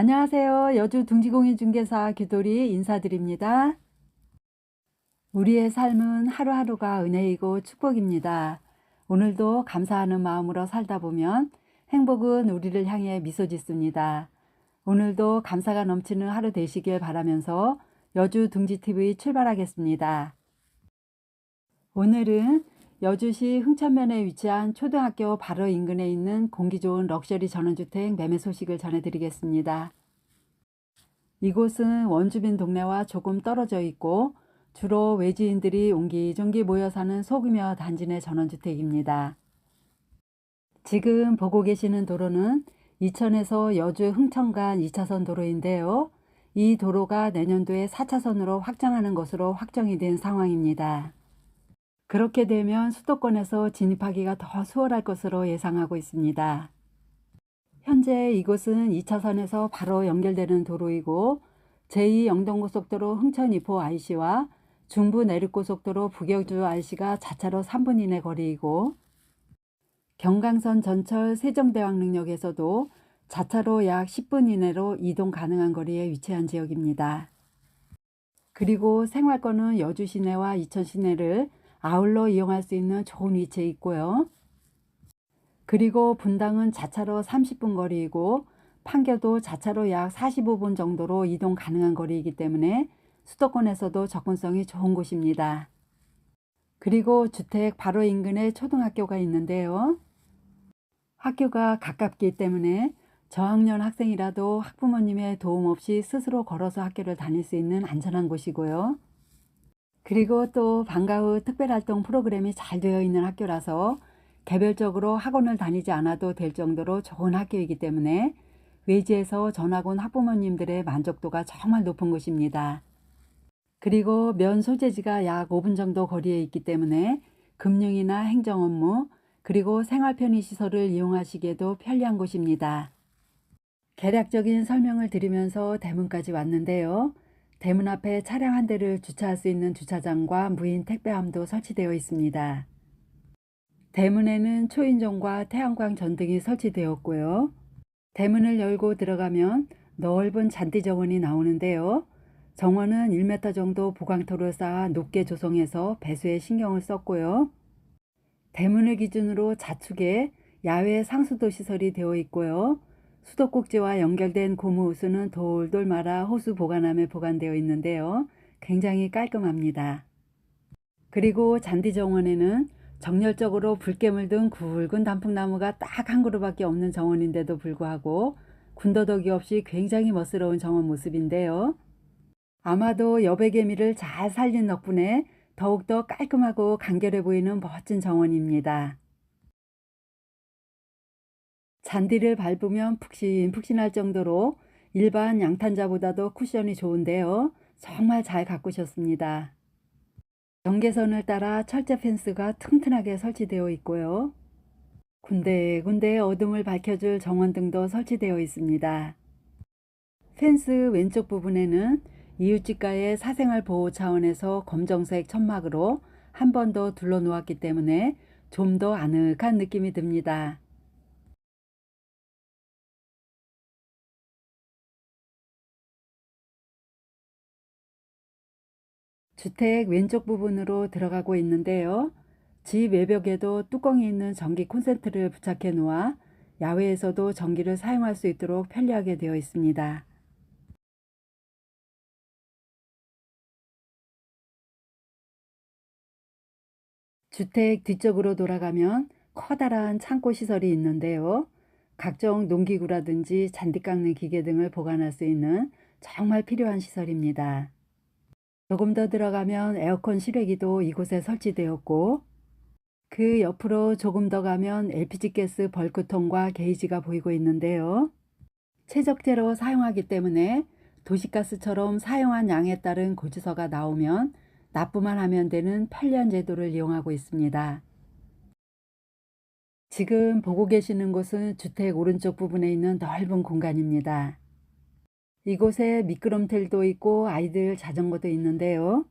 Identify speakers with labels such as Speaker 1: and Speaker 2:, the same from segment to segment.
Speaker 1: 안녕하세요. 여주 둥지공인 중개사 규돌이 인사드립니다. 우리의 삶은 하루하루가 은혜이고 축복입니다. 오늘도 감사하는 마음으로 살다 보면 행복은 우리를 향해 미소 짓습니다. 오늘도 감사가 넘치는 하루 되시길 바라면서 여주 둥지TV 출발하겠습니다. 오늘은 여주시 흥천면에 위치한 초등학교 바로 인근에 있는 공기 좋은 럭셔리 전원주택 매매 소식을 전해드리겠습니다. 이곳은 원주민 동네와 조금 떨어져 있고 주로 외지인들이 옹기종기 모여 사는 소규모 단지 내 전원주택입니다. 지금 보고 계시는 도로는 이천에서 여주 흥천 간 2차선 도로인데요. 이 도로가 내년도에 4차선으로 확장하는 것으로 확정이 된 상황입니다. 그렇게 되면 수도권에서 진입하기가 더 수월할 것으로 예상하고 있습니다. 현재 이곳은 2차선에서 바로 연결되는 도로이고 제2 영동고속도로 흥천 2호 IC와 중부 내륙고속도로 북여주 IC가 자차로 3분 이내 거리이고 경강선 전철 세종대왕릉역에서도 자차로 약 10분 이내로 이동 가능한 거리에 위치한 지역입니다. 그리고 생활권은 여주 시내와 이천 시내를 아울러 이용할 수 있는 좋은 위치에 있고요. 그리고 분당은 자차로 30분 거리이고 판교도 자차로 약 45분 정도로 이동 가능한 거리이기 때문에 수도권에서도 접근성이 좋은 곳입니다. 그리고 주택 바로 인근에 초등학교가 있는데요. 학교가 가깝기 때문에 저학년 학생이라도 학부모님의 도움 없이 스스로 걸어서 학교를 다닐 수 있는 안전한 곳이고요. 그리고 또 방과 후 특별활동 프로그램이 잘 되어 있는 학교라서 개별적으로 학원을 다니지 않아도 될 정도로 좋은 학교이기 때문에 외지에서 전학 온 학부모님들의 만족도가 정말 높은 곳입니다. 그리고 면 소재지가 약 5분 정도 거리에 있기 때문에 금융이나 행정 업무, 그리고 생활 편의 시설을 이용하시기에도 편리한 곳입니다. 개략적인 설명을 드리면서 대문까지 왔는데요. 대문 앞에 차량 한 대를 주차할 수 있는 주차장과 무인 택배함도 설치되어 있습니다. 대문에는 초인종과 태양광 전등이 설치되었고요. 대문을 열고 들어가면 넓은 잔디 정원이 나오는데요. 정원은 1m 정도 보강토를 쌓아 높게 조성해서 배수에 신경을 썼고요. 대문을 기준으로 좌측에 야외 상수도 시설이 되어 있고요. 수도꼭지와 연결된 고무 호수는 돌돌 말아 호수 보관함에 보관되어 있는데요. 굉장히 깔끔합니다. 그리고 잔디 정원에는 정열적으로 불개물 등 굵은 단풍나무가 딱 한 그루밖에 없는 정원인데도 불구하고 군더더기 없이 굉장히 멋스러운 정원 모습인데요. 아마도 여백개미를 잘 살린 덕분에 더욱더 깔끔하고 간결해 보이는 멋진 정원입니다. 잔디를 밟으면 푹신푹신할 정도로 일반 양탄자보다도 쿠션이 좋은데요. 정말 잘 가꾸셨습니다. 경계선을 따라 철제 펜스가 튼튼하게 설치되어 있고요. 군데군데 어둠을 밝혀줄 정원등도 설치되어 있습니다. 펜스 왼쪽 부분에는 이웃집과의 사생활 보호 차원에서 검정색 천막으로 한 번 더 둘러 놓았기 때문에 좀 더 아늑한 느낌이 듭니다. 주택 왼쪽 부분으로 들어가고 있는데요. 집 외벽에도 뚜껑이 있는 전기 콘센트를 부착해 놓아 야외에서도 전기를 사용할 수 있도록 편리하게 되어 있습니다. 주택 뒤쪽으로 돌아가면 커다란 창고 시설이 있는데요. 각종 농기구라든지 잔디 깎는 기계 등을 보관할 수 있는 정말 필요한 시설입니다. 조금 더 들어가면 에어컨 실외기도 이곳에 설치되었고 그 옆으로 조금 더 가면 LPG 가스 벌크통과 게이지가 보이고 있는데요. 최적재로 사용하기 때문에 도시가스처럼 사용한 양에 따른 고지서가 나오면 납부만 하면 되는 편리한 제도를 이용하고 있습니다. 지금 보고 계시는 곳은 주택 오른쪽 부분에 있는 넓은 공간입니다. 이곳에 미끄럼틀도 있고 아이들 자전거도 있는데요.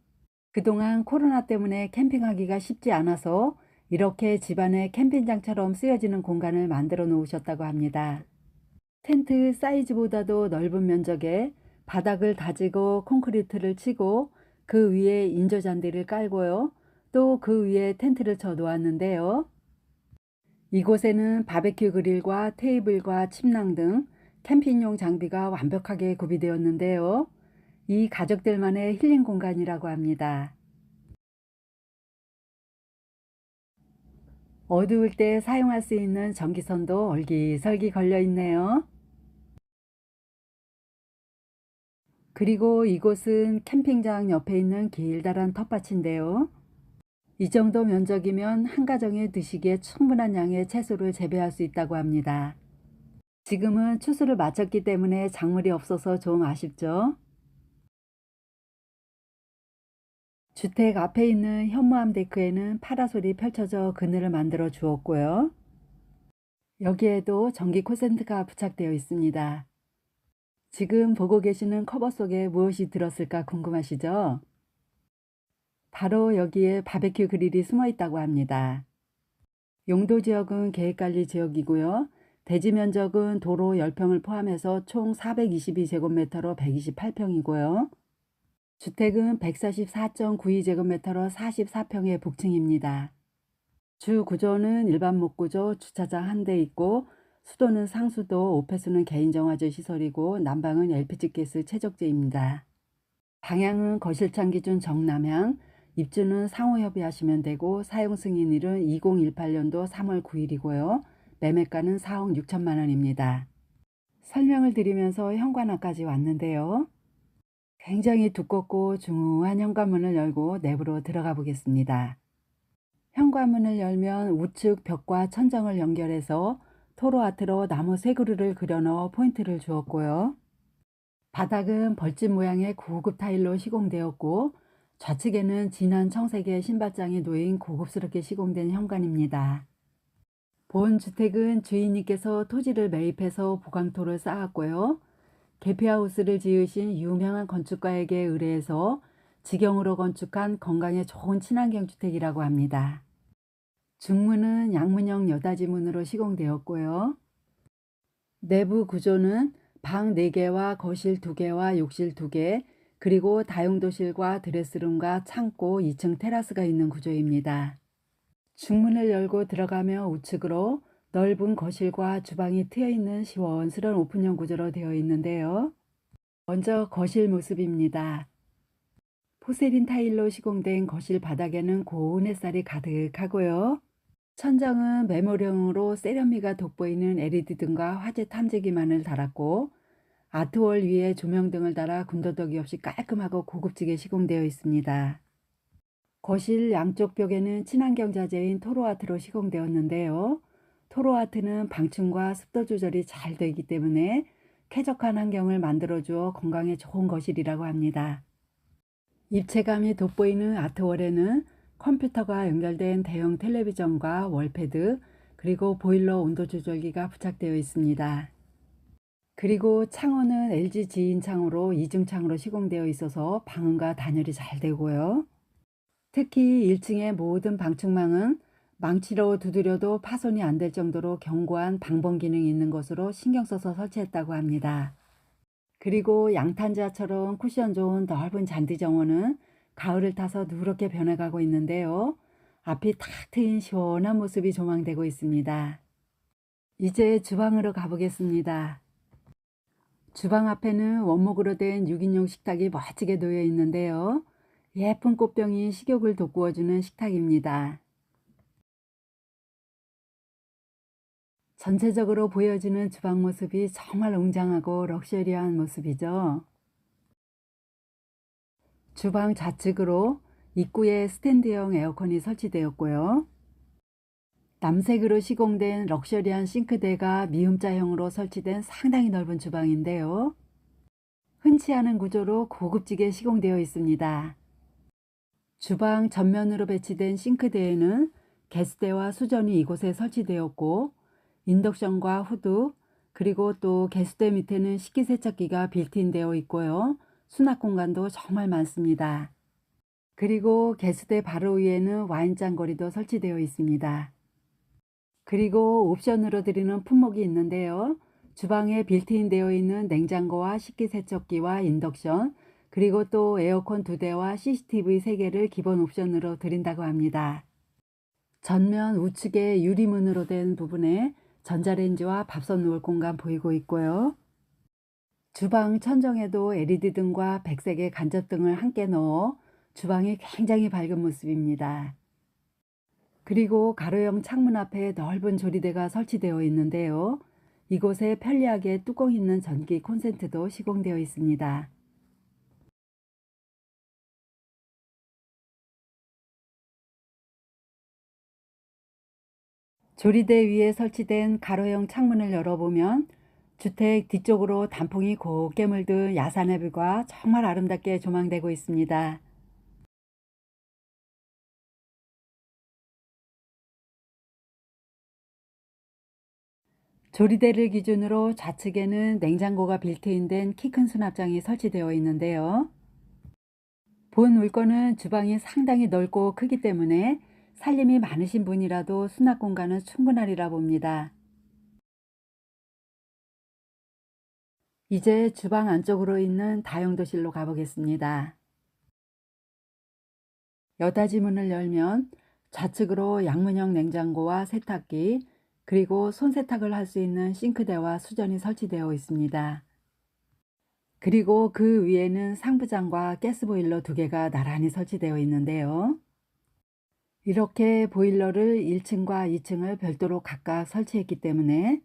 Speaker 1: 그동안 코로나 때문에 캠핑하기가 쉽지 않아서 이렇게 집안에 캠핑장처럼 쓰여지는 공간을 만들어 놓으셨다고 합니다. 텐트 사이즈보다도 넓은 면적에 바닥을 다지고 콘크리트를 치고 그 위에 인조 잔디를 깔고요. 또 그 위에 텐트를 쳐 놓았는데요. 이곳에는 바베큐 그릴과 테이블과 침낭 등 캠핑용 장비가 완벽하게 구비되었는데요. 이 가족들만의 힐링 공간이라고 합니다. 어두울 때 사용할 수 있는 전기선도 얼기설기 걸려 있네요. 그리고 이곳은 캠핑장 옆에 있는 길다란 텃밭인데요. 이 정도 면적이면 한 가정에 드시기에 충분한 양의 채소를 재배할 수 있다고 합니다. 지금은 추수를 마쳤기 때문에 작물이 없어서 좀 아쉽죠. 주택 앞에 있는 현무암 데크에는 파라솔이 펼쳐져 그늘을 만들어 주었고요. 여기에도 전기 콘센트가 부착되어 있습니다. 지금 보고 계시는 커버 속에 무엇이 들었을까 궁금하시죠? 바로 여기에 바베큐 그릴이 숨어 있다고 합니다. 용도 지역은 계획관리 지역이고요. 대지 면적은 도로 10평을 포함해서 총 422제곱미터로 128평이고요. 주택은 144.92제곱미터로 44평의 복층입니다. 주 구조는 일반 목구조, 주차장 한 대 있고 수도는 상수도, 오페스는 개인 정화조 시설이고 난방은 LPG가스 최적재입니다. 방향은 거실창 기준 정남향, 입주는 상호 협의하시면 되고 사용 승인일은 2018년도 3월 9일이고요. 매매가는 4억 6천만 원입니다. 설명을 드리면서 현관앞까지 왔는데요. 굉장히 두껍고 중후한 현관문을 열고 내부로 들어가 보겠습니다. 현관문을 열면 우측 벽과 천정을 연결해서 토로아트로 나무 세 그루를 그려넣어 포인트를 주었고요. 바닥은 벌집 모양의 고급 타일로 시공되었고 좌측에는 진한 청색의 신발장이 놓인 고급스럽게 시공된 현관입니다. 본 주택은 주인님께서 토지를 매입해서 보강토를 쌓았고요. 개피하우스를 지으신 유명한 건축가에게 의뢰해서 직영으로 건축한 건강에 좋은 친환경 주택이라고 합니다. 중문은 양문형 여다지문으로 시공되었고요. 내부 구조는 방 4개와 거실 2개와 욕실 2개, 그리고 다용도실과 드레스룸과 창고 2층 테라스가 있는 구조입니다. 중문을 열고 들어가며 우측으로 넓은 거실과 주방이 트여 있는 시원스러운 오픈형 구조로 되어 있는데요. 먼저 거실 모습입니다. 포세린 타일로 시공된 거실 바닥에는 고운 햇살이 가득하고요. 천장은 메모령으로 세련미가 돋보이는 LED 등과 화재 탐지기만을 달았고 아트월 위에 조명등을 달아 군더더기 없이 깔끔하고 고급지게 시공되어 있습니다. 거실 양쪽 벽에는 친환경 자재인 토로아트로 시공되었는데요. 토로아트는 방충과 습도 조절이 잘 되기 때문에 쾌적한 환경을 만들어주어 건강에 좋은 거실이라고 합니다. 입체감이 돋보이는 아트월에는 컴퓨터가 연결된 대형 텔레비전과 월패드 그리고 보일러 온도 조절기가 부착되어 있습니다. 그리고 창호는 LG 지인 창호로 이중 창으로 시공되어 있어서 방음과 단열이 잘 되고요. 특히 1층의 모든 방충망은 망치로 두드려도 파손이 안 될 정도로 견고한 방범 기능이 있는 것으로 신경 써서 설치했다고 합니다. 그리고 양탄자처럼 쿠션 좋은 넓은 잔디 정원은 가을을 타서 누렇게 변해가고 있는데요. 앞이 탁 트인 시원한 모습이 조망되고 있습니다. 이제 주방으로 가보겠습니다. 주방 앞에는 원목으로 된 6인용 식탁이 멋지게 놓여 있는데요. 예쁜 꽃병이 식욕을 돋구어주는 식탁입니다. 전체적으로 보여지는 주방 모습이 정말 웅장하고 럭셔리한 모습이죠. 주방 좌측으로 입구에 스탠드형 에어컨이 설치되었고요. 남색으로 시공된 럭셔리한 싱크대가 미음자형으로 설치된 상당히 넓은 주방인데요. 흔치 않은 구조로 고급지게 시공되어 있습니다. 주방 전면으로 배치된 싱크대에는 게스대와 수전이 이곳에 설치되었고 인덕션과 후드 그리고 또 개수대 밑에는 식기세척기가 빌트인 되어 있고요. 수납 공간도 정말 많습니다. 그리고 개수대 바로 위에는 와인잔거리도 설치되어 있습니다. 그리고 옵션으로 드리는 품목이 있는데요. 주방에 빌트인 되어 있는 냉장고와 식기세척기와 인덕션, 그리고 또 에어컨 두 대와 CCTV 세 개를 기본 옵션으로 드린다고 합니다. 전면 우측에 유리문으로 된 부분에 전자레인지와 밥솥 놓을 공간 보이고 있고요. 주방 천정에도 LED 등과 백색의 간접등을 함께 넣어 주방이 굉장히 밝은 모습입니다. 그리고 가로형 창문 앞에 넓은 조리대가 설치되어 있는데요. 이곳에 편리하게 뚜껑 있는 전기 콘센트도 시공되어 있습니다. 조리대 위에 설치된 가로형 창문을 열어보면 주택 뒤쪽으로 단풍이 곱게 물든 야산의 뷰가 정말 아름답게 조망되고 있습니다. 조리대를 기준으로 좌측에는 냉장고가 빌트인된 키 큰 수납장이 설치되어 있는데요. 본 물건은 주방이 상당히 넓고 크기 때문에 살림이 많으신 분이라도 수납 공간은 충분하리라 봅니다. 이제 주방 안쪽으로 있는 다용도실로 가보겠습니다. 여닫이 문을 열면 좌측으로 양문형 냉장고와 세탁기, 그리고 손세탁을 할 수 있는 싱크대와 수전이 설치되어 있습니다. 그리고 그 위에는 상부장과 가스보일러 두 개가 나란히 설치되어 있는데요. 이렇게 보일러를 1층과 2층을 별도로 각각 설치했기 때문에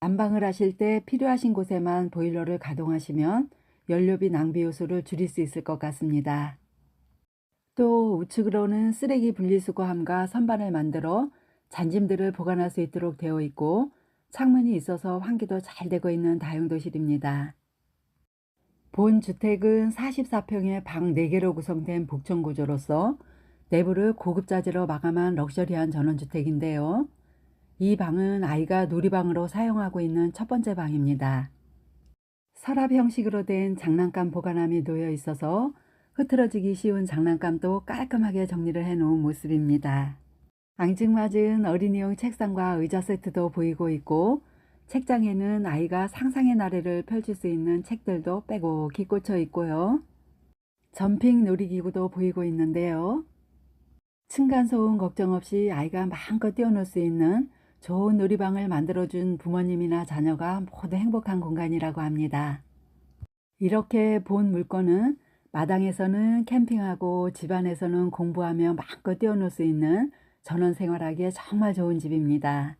Speaker 1: 난방을 하실 때 필요하신 곳에만 보일러를 가동하시면 연료비 낭비 요소를 줄일 수 있을 것 같습니다. 또 우측으로는 쓰레기 분리수거함과 선반을 만들어 잔짐들을 보관할 수 있도록 되어 있고 창문이 있어서 환기도 잘 되고 있는 다용도실입니다. 본 주택은 44평의 방 4개로 구성된 복층 구조로서 내부를 고급 자재로 마감한 럭셔리한 전원주택인데요. 이 방은 아이가 놀이방으로 사용하고 있는 첫 번째 방입니다. 서랍 형식으로 된 장난감 보관함이 놓여 있어서 흐트러지기 쉬운 장난감도 깔끔하게 정리를 해 놓은 모습입니다. 앙증맞은 어린이용 책상과 의자 세트도 보이고 있고 책장에는 아이가 상상의 나래를 펼칠 수 있는 책들도 빼곡히 꽂혀 있고요. 점핑 놀이기구도 보이고 있는데요. 층간소음 걱정 없이 아이가 마음껏 뛰어놀 수 있는 좋은 놀이방을 만들어준 부모님이나 자녀가 모두 행복한 공간이라고 합니다. 이렇게 본 물건은 마당에서는 캠핑하고 집안에서는 공부하며 마음껏 뛰어놀 수 있는 전원 생활하기에 정말 좋은 집입니다.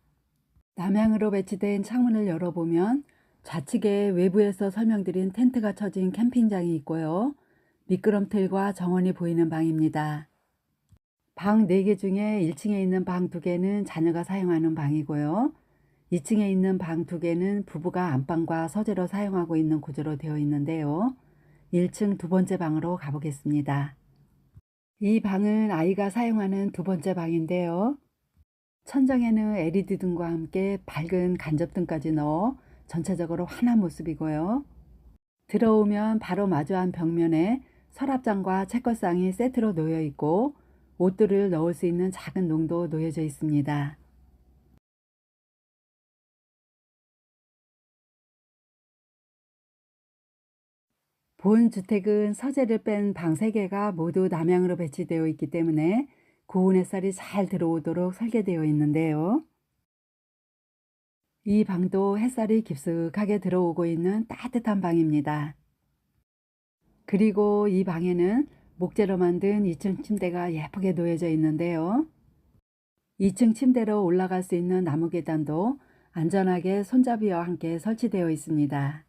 Speaker 1: 남향으로 배치된 창문을 열어보면 좌측에 외부에서 설명드린 텐트가 쳐진 캠핑장이 있고요. 미끄럼틀과 정원이 보이는 방입니다. 방 4개 중에 1층에 있는 방 2개는 자녀가 사용하는 방이고요. 2층에 있는 방 2개는 부부가 안방과 서재로 사용하고 있는 구조로 되어 있는데요. 1층 두 번째 방으로 가보겠습니다. 이 방은 아이가 사용하는 두 번째 방인데요. 천장에는 LED 등과 함께 밝은 간접등까지 넣어 전체적으로 환한 모습이고요. 들어오면 바로 마주한 벽면에 서랍장과 책걸상이 세트로 놓여 있고 옷들을 넣을 수 있는 작은 농도 놓여져 있습니다. 본 주택은 서재를 뺀 방 3개가 모두 남향으로 배치되어 있기 때문에 고운 햇살이 잘 들어오도록 설계되어 있는데요. 이 방도 햇살이 깊숙하게 들어오고 있는 따뜻한 방입니다. 그리고 이 방에는 목재로 만든 2층 침대가 예쁘게 놓여져 있는데요. 2층 침대로 올라갈 수 있는 나무 계단도 안전하게 손잡이와 함께 설치되어 있습니다.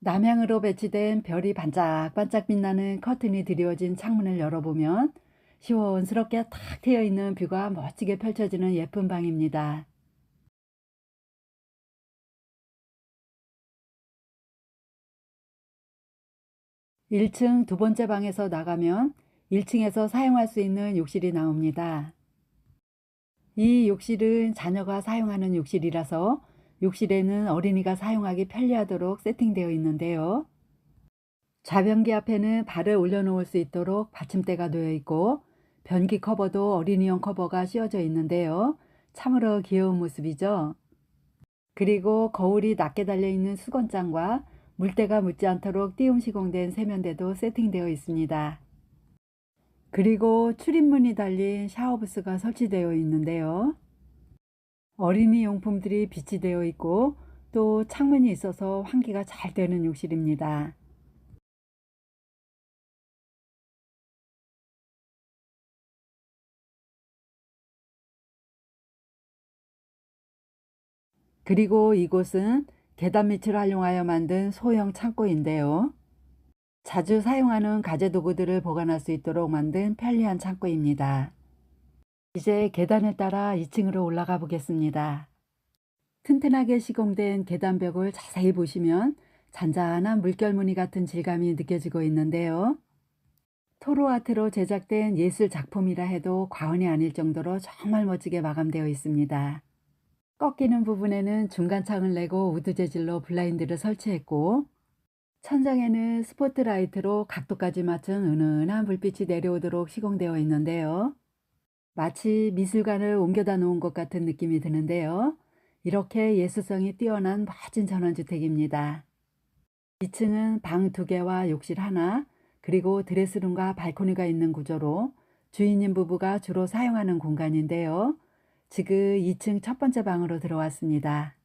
Speaker 1: 남향으로 배치된 별이 반짝반짝 빛나는 커튼이 드리워진 창문을 열어보면 시원스럽게 탁 트여 있는 뷰가 멋지게 펼쳐지는 예쁜 방입니다. 1층 두 번째 방에서 나가면 1층에서 사용할 수 있는 욕실이 나옵니다. 이 욕실은 자녀가 사용하는 욕실이라서 욕실에는 어린이가 사용하기 편리하도록 세팅되어 있는데요. 좌변기 앞에는 발을 올려놓을 수 있도록 받침대가 놓여 있고 변기 커버도 어린이용 커버가 씌워져 있는데요. 참으로 귀여운 모습이죠. 그리고 거울이 낮게 달려있는 수건장과 물때가 묻지 않도록 띄움 시공된 세면대도 세팅되어 있습니다. 그리고 출입문이 달린 샤워부스가 설치되어 있는데요. 어린이 용품들이 비치되어 있고 또 창문이 있어서 환기가 잘 되는 욕실입니다. 그리고 이곳은 계단 밑을 활용하여 만든 소형 창고인데요. 자주 사용하는 가재 도구들을 보관할 수 있도록 만든 편리한 창고입니다. 이제 계단을 따라 2층으로 올라가 보겠습니다. 튼튼하게 시공된 계단벽을 자세히 보시면 잔잔한 물결무늬 같은 질감이 느껴지고 있는데요. 토로아트로 제작된 예술 작품이라 해도 과언이 아닐 정도로 정말 멋지게 마감되어 있습니다. 꺾이는 부분에는 중간창을 내고 우드 재질로 블라인드를 설치했고 천장에는 스포트라이트로 각도까지 맞춘 은은한 불빛이 내려오도록 시공되어 있는데요. 마치 미술관을 옮겨다 놓은 것 같은 느낌이 드는데요. 이렇게 예술성이 뛰어난 멋진 전원주택입니다. 2층은 방 2개와 욕실 하나, 그리고 드레스룸과 발코니가 있는 구조로 주인님 부부가 주로 사용하는 공간인데요. 지금 2층 첫 번째 방으로 들어왔습니다.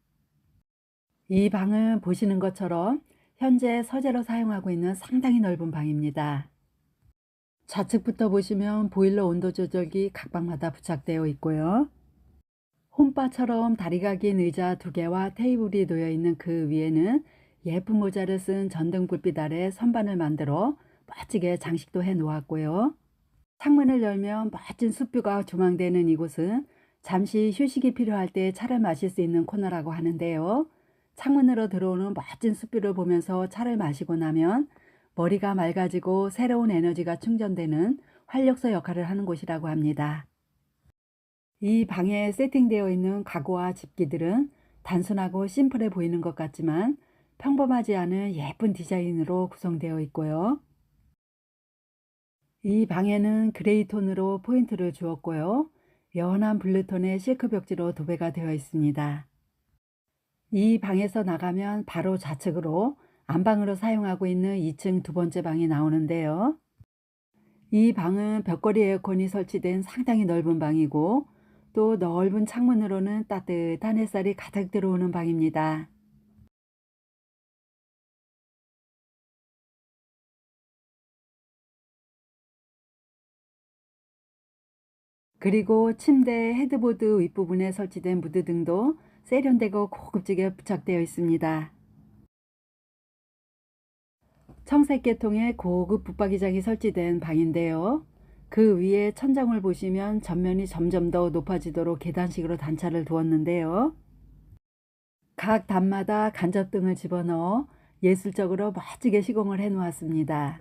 Speaker 1: 이 방은 보시는 것처럼 현재 서재로 사용하고 있는 상당히 넓은 방입니다. 좌측부터 보시면 보일러 온도 조절기 각 방마다 부착되어 있고요. 홈바처럼 다리가 긴 의자 두 개와 테이블이 놓여 있는 그 위에는 예쁜 모자를 쓴 전등 불빛 아래 선반을 만들어 멋지게 장식도 해 놓았고요. 창문을 열면 멋진 숲뷰가 조망되는 이곳은 잠시 휴식이 필요할 때 차를 마실 수 있는 코너라고 하는데요. 창문으로 들어오는 멋진 숲뷰를 보면서 차를 마시고 나면 머리가 맑아지고 새로운 에너지가 충전되는 활력소 역할을 하는 곳이라고 합니다. 이 방에 세팅되어 있는 가구와 집기들은 단순하고 심플해 보이는 것 같지만 평범하지 않은 예쁜 디자인으로 구성되어 있고요. 이 방에는 그레이 톤으로 포인트를 주었고요. 연한 블루톤의 실크 벽지로 도배가 되어 있습니다. 이 방에서 나가면 바로 좌측으로 안방으로 사용하고 있는 2층 두 번째 방이 나오는데요. 이 방은 벽걸이 에어컨이 설치된 상당히 넓은 방이고 또 넓은 창문으로는 따뜻한 햇살이 가득 들어오는 방입니다. 그리고 침대 헤드보드 윗부분에 설치된 무드 등도 세련되고 고급지게 부착되어 있습니다. 청색 계통의 고급 붙박이장이 설치된 방인데요. 그 위에 천장을 보시면 전면이 점점 더 높아지도록 계단식으로 단차를 두었는데요. 각 단마다 간접등을 집어넣어 예술적으로 멋지게 시공을 해 놓았습니다.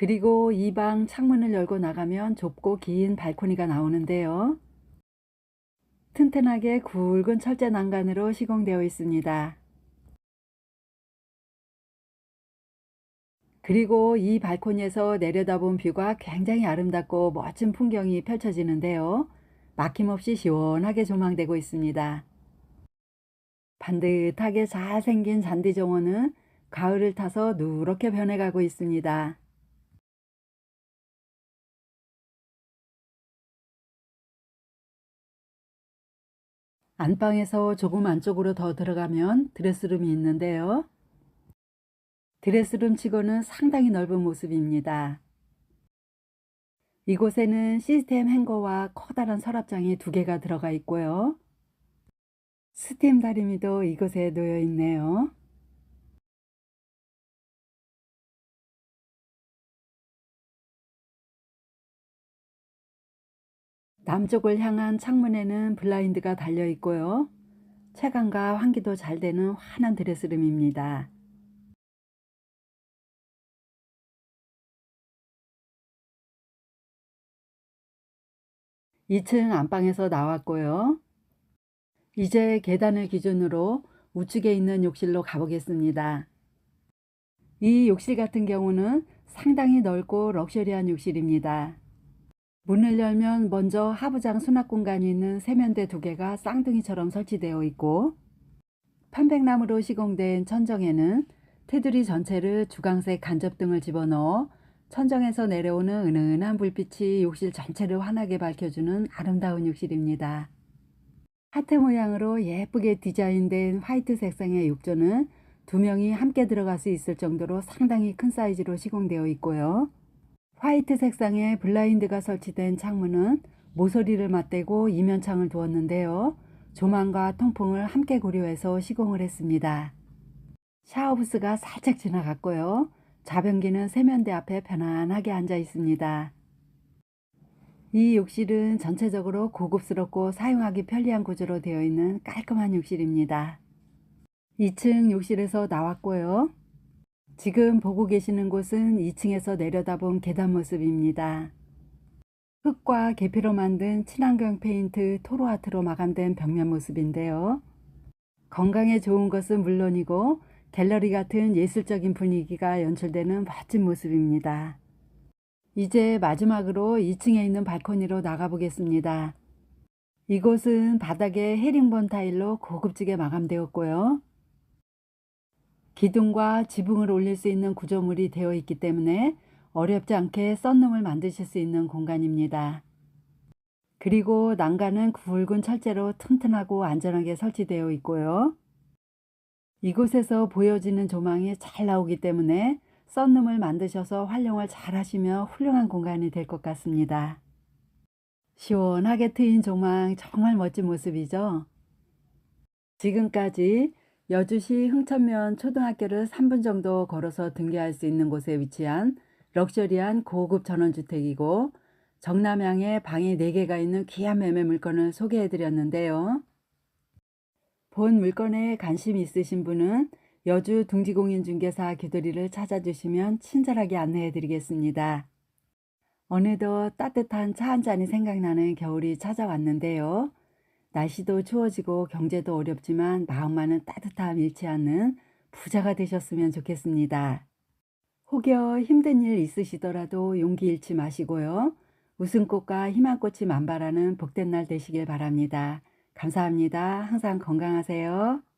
Speaker 1: 그리고 이 방 창문을 열고 나가면 좁고 긴 발코니가 나오는데요. 튼튼하게 굵은 철제 난간으로 시공되어 있습니다. 그리고 이 발코니에서 내려다본 뷰가 굉장히 아름답고 멋진 풍경이 펼쳐지는데요. 막힘없이 시원하게 조망되고 있습니다. 반듯하게 잘생긴 잔디 정원은 가을을 타서 누렇게 변해가고 있습니다. 안방에서 조금 안쪽으로 더 들어가면 드레스룸이 있는데요. 드레스룸 치고는 상당히 넓은 모습입니다. 이곳에는 시스템 행거와 커다란 서랍장이 두 개가 들어가 있고요. 스팀 다리미도 이곳에 놓여 있네요. 남쪽을 향한 창문에는 블라인드가 달려 있고요. 채광과 환기도 잘 되는 환한 드레스룸입니다. 2층 안방에서 나왔고요. 이제 계단을 기준으로 우측에 있는 욕실로 가보겠습니다. 이 욕실 같은 경우는 상당히 넓고 럭셔리한 욕실입니다. 문을 열면 먼저 하부장 수납 공간이 있는 세면대 두 개가 쌍둥이처럼 설치되어 있고 편백나무로 시공된 천정에는 테두리 전체를 주광색 간접등을 집어넣어 천정에서 내려오는 은은한 불빛이 욕실 전체를 환하게 밝혀주는 아름다운 욕실입니다. 하트 모양으로 예쁘게 디자인된 화이트 색상의 욕조는 두 명이 함께 들어갈 수 있을 정도로 상당히 큰 사이즈로 시공되어 있고요. 화이트 색상의 블라인드가 설치된 창문은 모서리를 맞대고 이면창을 두었는데요. 조망과 통풍을 함께 고려해서 시공을 했습니다. 샤워부스가 살짝 지나갔고요. 자변기는 세면대 앞에 편안하게 앉아 있습니다. 이 욕실은 전체적으로 고급스럽고 사용하기 편리한 구조로 되어 있는 깔끔한 욕실입니다. 2층 욕실에서 나왔고요. 지금 보고 계시는 곳은 2층에서 내려다본 계단 모습입니다. 흙과 계피로 만든 친환경 페인트 토로아트로 마감된 벽면 모습인데요. 건강에 좋은 것은 물론이고 갤러리 같은 예술적인 분위기가 연출되는 멋진 모습입니다. 이제 마지막으로 2층에 있는 발코니로 나가보겠습니다. 이곳은 바닥에 헤링본 타일로 고급지게 마감되었고요. 기둥과 지붕을 올릴 수 있는 구조물이 되어 있기 때문에 어렵지 않게 썬룸을 만드실 수 있는 공간입니다. 그리고 난간은 굵은 철제로 튼튼하고 안전하게 설치되어 있고요. 이곳에서 보여지는 조망이 잘 나오기 때문에 썬룸을 만드셔서 활용을 잘 하시면 훌륭한 공간이 될 것 같습니다. 시원하게 트인 조망 정말 멋진 모습이죠? 지금까지 여주시 흥천면 초등학교를 3분 정도 걸어서 등교할 수 있는 곳에 위치한 럭셔리한 고급 전원주택이고 정남향에 방이 4개가 있는 귀한 매매 물건을 소개해 드렸는데요. 본 물건에 관심이 있으신 분은 여주 둥지공인중개사 귀돌이를 찾아주시면 친절하게 안내해 드리겠습니다. 어느덧 따뜻한 차 한 잔이 생각나는 겨울이 찾아왔는데요. 날씨도 추워지고 경제도 어렵지만 마음만은 따뜻함 잃지 않는 부자가 되셨으면 좋겠습니다. 혹여 힘든 일 있으시더라도 용기 잃지 마시고요. 웃음꽃과 희망꽃이 만발하는 복된 날 되시길 바랍니다. 감사합니다. 항상 건강하세요.